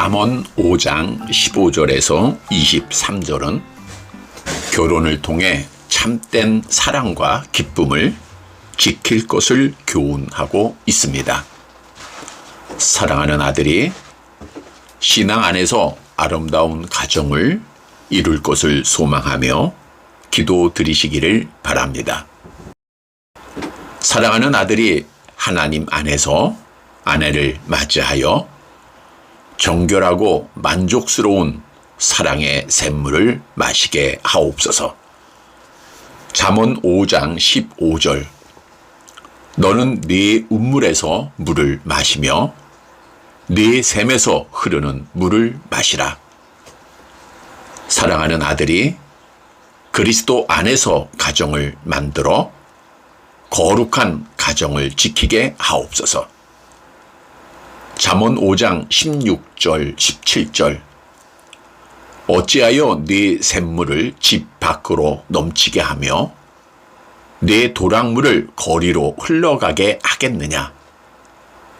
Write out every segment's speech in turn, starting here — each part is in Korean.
잠언 5장 15절에서 23절은 결혼을 통해 참된 사랑과 기쁨을 지킬 것을 교훈하고 있습니다. 사랑하는 아들이 신앙 안에서 아름다운 가정을 이룰 것을 소망하며 기도 드리시기를 바랍니다. 사랑하는 아들이 하나님 안에서 아내를 맞이하여 정결하고 만족스러운 사랑의 샘물을 마시게 하옵소서. 잠언 5장 15절 너는 네 운물에서 물을 마시며 네 샘에서 흐르는 물을 마시라. 사랑하는 아들이 그리스도 안에서 가정을 만들어 거룩한 가정을 지키게 하옵소서. 잠언 5장 16절 17절. 어찌하여 네 샘물을 집 밖으로 넘치게 하며 네 도랑물을 거리로 흘러가게 하겠느냐?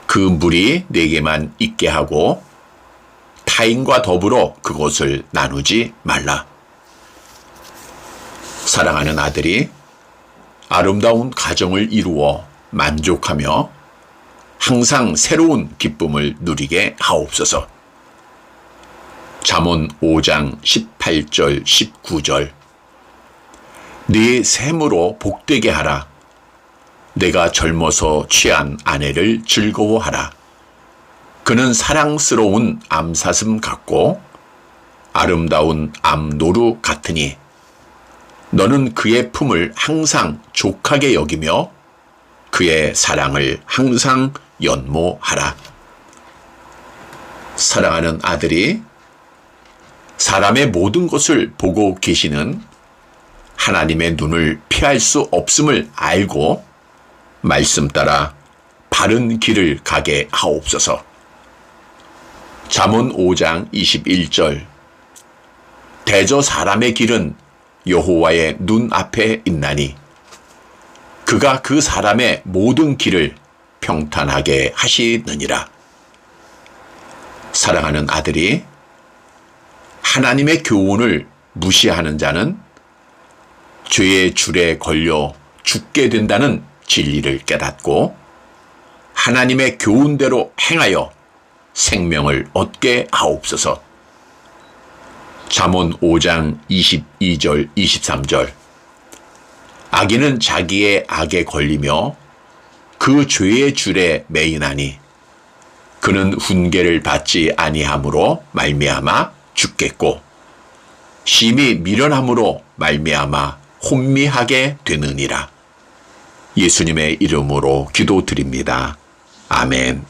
그 물이 내게만 있게 하고 타인과 더불어 그것을 나누지 말라. 사랑하는 아들이 아름다운 가정을 이루어 만족하며 항상 새로운 기쁨을 누리게 하옵소서. 잠언 5장 18절 19절 네 샘으로 복되게 하라. 내가 젊어서 취한 아내를 즐거워하라. 그는 사랑스러운 암사슴 같고 아름다운 암노루 같으니 너는 그의 품을 항상 족하게 여기며 그의 사랑을 항상 연모하라. 사랑하는 아들이 사람의 모든 것을 보고 계시는 하나님의 눈을 피할 수 없음을 알고 말씀 따라 바른 길을 가게 하옵소서. 잠언 5장 21절 대저 사람의 길은 여호와의 눈 앞에 있나니 그가 그 사람의 모든 길을 평탄하게 하시느니라. 사랑하는 아들이 하나님의 교훈을 무시하는 자는 죄의 줄에 걸려 죽게 된다는 진리를 깨닫고 하나님의 교훈대로 행하여 생명을 얻게 하옵소서. 잠언 5장 22절 23절 악인은 자기의 악에 걸리며 그 죄의 줄에 매이나니 그는 훈계를 받지 아니함으로 말미암아 죽겠고 심히 미련함으로 말미암아 혼미하게 되느니라. 예수님의 이름으로 기도드립니다. 아멘.